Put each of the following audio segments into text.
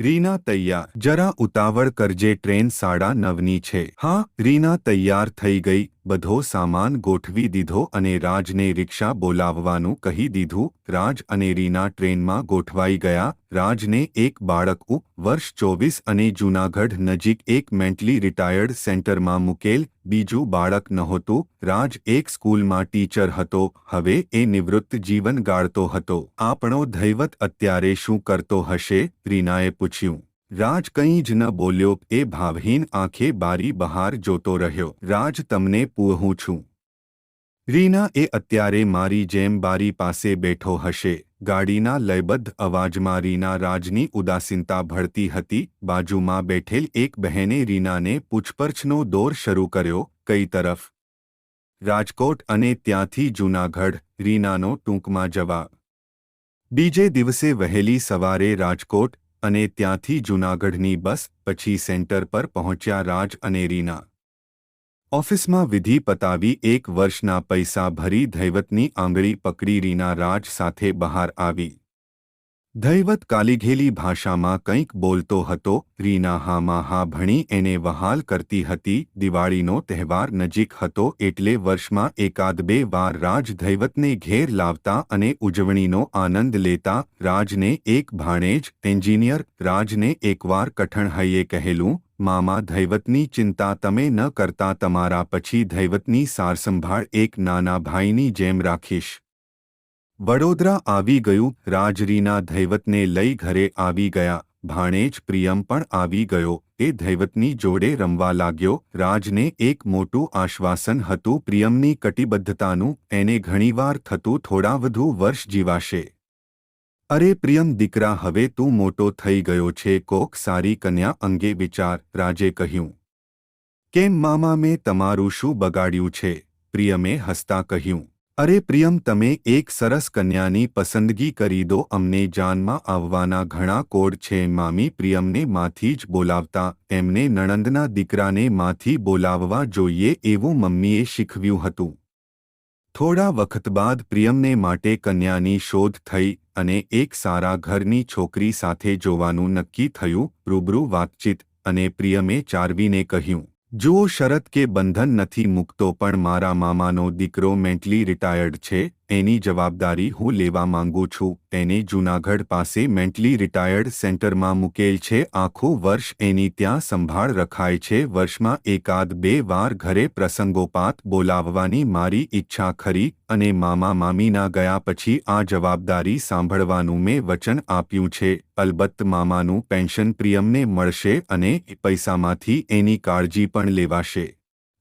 રીના તૈયાર. જરા ઉતાવળ કરજે, ટ્રેન સાડા નવની છે. હા, રીના તૈયાર થઈ ગઈ. બધો સામાન ગોઠવી દીધો અને રાજને રિક્ષા બોલાવવાનું કહી દીધું. રાજ અને રીના ટ્રેનમાં ગોઠવાઈ ગયા. રાજને એક બાળક ઉપ વર્ષ ચોવીસ અને જૂનાગઢ નજીક એક મેન્ટલી રિટાયર્ડ સેન્ટરમાં મૂકેલ. બીજું બાળક નહોતું, રાજ એક સ્કૂલમાં ટીચર હતો, હવે એ નિવૃત્ત જીવન ગાળતો હતો. આપણો ધૈવત અત્યારે શું કરતો હશે? રીનાએ પૂછ્યું. રાજ કંઈ જ ન બોલ્યો, એ ભાવહીન આંખે બારી બહાર જોતો રહ્યો. રાજ તમને પૂહું છું. રીના એ અત્યારે મારી જેમ બારી પાસે બેઠો હશે. ગાડીના લયબદ્ધ અવાજમાં રીના રાજની ઉદાસીનતા ભળતી હતી. બાજુમાં બેઠેલ એક બહેને રીનાને પૂછપરછનો દોર શરૂ કર્યો, કઈ તરફ? રાજકોટ અને ત્યાંથી જૂનાગઢ. રીનાનો ટૂંકમાં જવાબ, બીજે દિવસે વહેલી સવારે રાજકોટ અને ત્યાંથી જૂનાગઢની બસ પછી સેન્ટર પર પહોંચ્યા રાજ અને રીના. ઓફિસમાં વિધિ પતાવી એક વર્ષના પૈસા ભરી ધૈવતની આંગળી પકડી રીના રાજ સાથે બહાર આવી. ધૈવત કાલીઘેલી ભાષામાં કંઈક બોલતો હતો, રીના હામાં હા ભણી એને વહાલ કરતી હતી, દિવાળીનો તહેવાર નજીક હતો એટલે વર્ષમાં એકાદ બે વાર રાજ ધૈવતને ઘેર લાવતા અને ઉજવણીનો આનંદ લેતા રાજને એક ભાણેજ, એન્જિનિયર, રાજને એકવાર કઠણ હૈયે કહેલું મામા ધૈવતની ચિંતા તમે ન કરતા તમારા પછી ધૈવતની સારસંભાળ એક નાના ભાઈની જેમ રાખીશ. વડોદરા આવી ગયું, રાજરીના ધૈવતને લઈ ઘરે આવી ગયા, ભાણેજ પ્રિયમ પણ આવી ગયો, એ ધૈવતની જોડે રમવા લાગ્યો, રાજને એક મોટું આશ્વાસન હતું પ્રિયમની કટિબદ્ધતાનું, એને ઘણીવાર થતું થોડા વધુ વર્ષ જીવાશે. અરે પ્રિયમ દીકરા, હવે તું મોટો થઈ ગયો છે, કોક સારી કન્યા અંગે વિચાર, રાજે કહ્યું. કેમ મામા, મેં તમારું શું બગાડ્યું છે? પ્રિયમે હસતા કહ્યું. અરે પ્રિયમ, તમે એક સરસ કન્યાની પસંદગી કરી દો, અમને જાનમાં આવવાના ઘણા કોડ છે. મામી પ્રિયમને માંથી જ બોલાવતા, એમને નણંદના દીકરાને માંથી બોલાવવા જોઈએ, એવું મમ્મીએ શીખવ્યું હતું. થોડા વખત બાદ પ્રિયમને માટે કન્યાની શોધ થઈ અને એક સારા ઘરની છોકરી સાથે જોવાનું નક્કી થયું, રૂબરૂ વાતચીત અને પ્રિયમે ચારવીને કહ્યું, જુઓ શરત કે બંધન નથી મૂકતો પણ મારા મામાનો દીકરો મેન્ટલી રિટાયર્ડ છે એની જવાબદારી હું લેવા માંગુ છું. એને જૂનાગઢ પાસે મેન્ટલી રિટાયર્ડ સેન્ટરમાં મૂકેલ છે. આખું વર્ષ એની ત્યાં સંભાળ રખાય છે. વર્ષમાં એકાદ બે વાર ઘરે પ્રસંગોપાત બોલાવવાની મારી ઈચ્છા ખરી અને મામા મામીના ગયા પછી આ જવાબદારી સાંભળવાનું મેં વચન આપ્યું છે. અલબત્ત મામાનું પેન્શન પ્રિયમને મળશે અને પૈસામાંથી એની કાળજી પણ લેવાશે.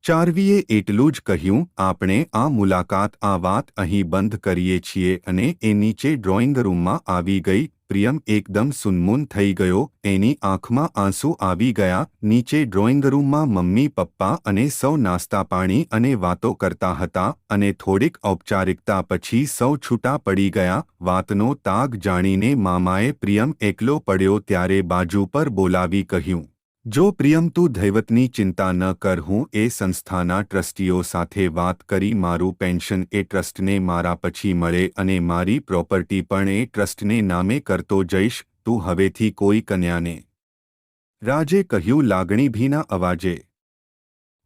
ચારવીએ એટલું જ કહ્યું, આપણે આ મુલાકાત, આ વાત અહીં બંધ કરીએ છીએ અને એ નીચે ડ્રોઈંગ રૂમમાં આવી ગઈ. પ્રિયમ એકદમ સુનમુન થઈ ગયો, એની આંખમાં આંસુ આવી ગયા, નીચે ડ્રોઈંગ રૂમમાં મમ્મી, પપ્પા અને સૌ નાસ્તા પાણી અને વાતો કરતા હતા અને થોડીક ઔપચારિકતા પછી સૌ છૂટા પડી ગયા, વાતનો તાગ જાણીને મામાએ પ્રિયમ એકલો પડ્યો ત્યારે બાજુ પર બોલાવી કહ્યું જો પ્રિયમ તું ધૈવતની ચિંતા ન કર, હું એ સંસ્થાના ટ્રસ્ટીઓ સાથે વાત કરી મારું પેન્શન એ ટ્રસ્ટને મારા પછી મળે અને મારી પ્રોપર્ટી પણ એ ટ્રસ્ટને નામે કરતો જઈશ, તું હવેથી કોઈ કન્યાને. રાજે કહ્યું, લાગણીભીના અવાજે.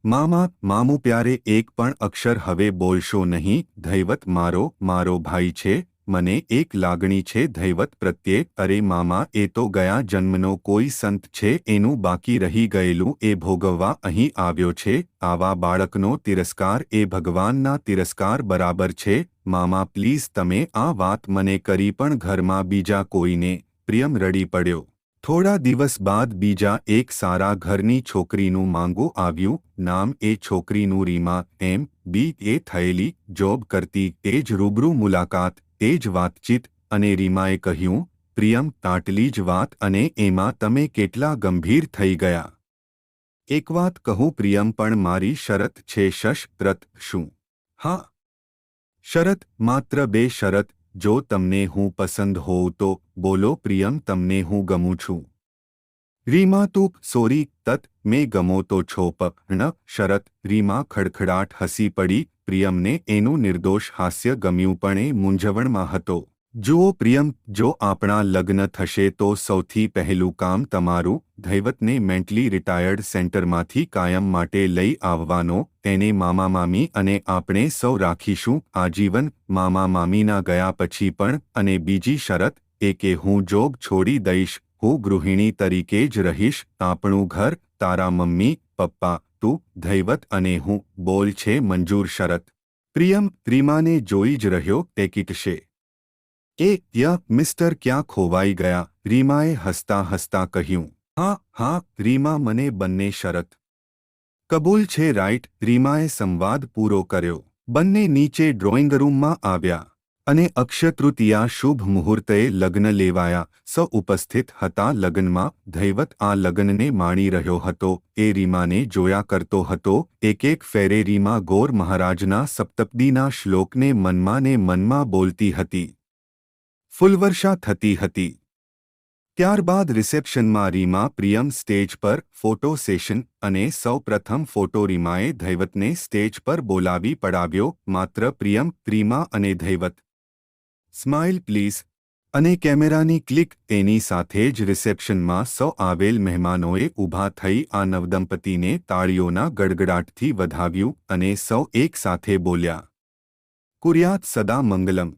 મામા, મામુ પ્યારે એક પણ અક્ષર હવે બોલશો નહીં, ધૈવત મારો મારો ભાઈ છે મને એક લાગણી છે ધૈવત પ્રત્યે, અરે મામા, એ તો ગયા જન્મનો કોઈ સંત છે, એનું બાકી રહી ગયેલું, એ ભોગવવા અહીં આવ્યો છે, આવા બાળકનો તિરસ્કાર, એ ભગવાનના તિરસ્કાર બરાબર છે, મામા, પ્લીઝ તમે આ વાત મને કરી પણ ઘરમાં બીજા કોઈને, પ્રિયમ, રડી પડ્યો. થોડા દિવસ બાદ બીજા એક સારા ઘરની છોકરીનું માંગુ આવ્યું, નામ એ છોકરીનું રીમા, એમ, બી, એ થયેલી, જોબ કરતી, એ જ રૂબરૂ મુલાકાત તે જ વાતચીત અને રીમાએ કહ્યું, પ્રિયમ, તાટલી જ વાત અને એમાં તમે કેટલા ગંભીર થઈ ગયા. એક વાત કહું પ્રિયમ, પણ મારી શરત છે શશ ત્રત શું? હા. શરત? માત્ર બે શરત. જો તમને હું પસંદ હોઉં તો બોલો પ્રિયમ, તમને હું ગમું છું. રીમા, તું સોરી, તત, મેં ગમો તો છો, પણ શરત. રીમા ખડખડાટ હસી પડી પ્રિયમને એનું નિર્દોષ હાસ્ય ગમ્યું પણ એ મૂંઝવણમાં હતો. જુઓ પ્રિયમ, જો આપણા લગ્ન થશે તો સૌથી પહેલું કામ તમારું ધૈવતને મેન્ટલી રિટાયર્ડ સેન્ટરમાંથી કાયમ માટે લઈ આવવાનો, તેને મામા મામી અને આપણે સૌ રાખીશું, આજીવન મામા મામીના ગયા પછી પણ, અને બીજી શરત એ કે હું જોબ છોડી દઈશ, હું ગૃહિણી તરીકે જ રહીશ, આપણું ઘર, તારા મમ્મી, પપ્પા તું, ધૈવત અને હું, બોલ છે મંજૂર શરત. પ્રિયમ, ત્રિમાને જોઈ જ રહ્યો તે કીટશે. એ ય મિસ્ટર ક્યાં ખોવાઈ ગયા? રીમાએ હસતા હસતા કહ્યું. હા હા રીમા મને બંને શરત. કબૂલ છે, રાઈટ. રીમાએ સંવાદ પૂરો કર્યો. બંને નીચે ડ્રોઈંગ રૂમમાં આવ્યા. અને અક્ષતૃતીયા શુભ મુહૂર્તે લગ્ન લેવાયા. સ ઉપસ્થિત હતા લગ્નમાં. ધૈવત આ લગ્નને માણી રહ્યો હતો. એ રીમાને જોયા કરતો હતો. એક એક ફેરે રીમા ગોર મહારાજના સપ્તપદીના શ્લોકને મનમાં ને મનમાં બોલતી હતી. ફૂલવર્ષા થતી હતી. ત્યારબાદ રિસેપ્શનમાં રીમા પ્રિયમ સ્ટેજ પર ફોટો સેશન અને સૌ પ્રથમ ફોટો રીમાએ ધૈવતને સ્ટેજ પર બોલાવી પડાવ્યો. માત્ર પ્રિયમ, રીમા અને ધૈવત સ્માઇલ પ્લીઝ અને કેમેરાની ક્લિક તેની સાથે જ રિસેપ્શનમાં સૌ આવેલ મહેમાનોએ ઊભા થઈ આ નવદંપતીને તાળીઓના ગડગડાટથી વધાવ્યું અને સૌ એક સાથે બોલ્યા, કુર્યાત સદા મંગલમ.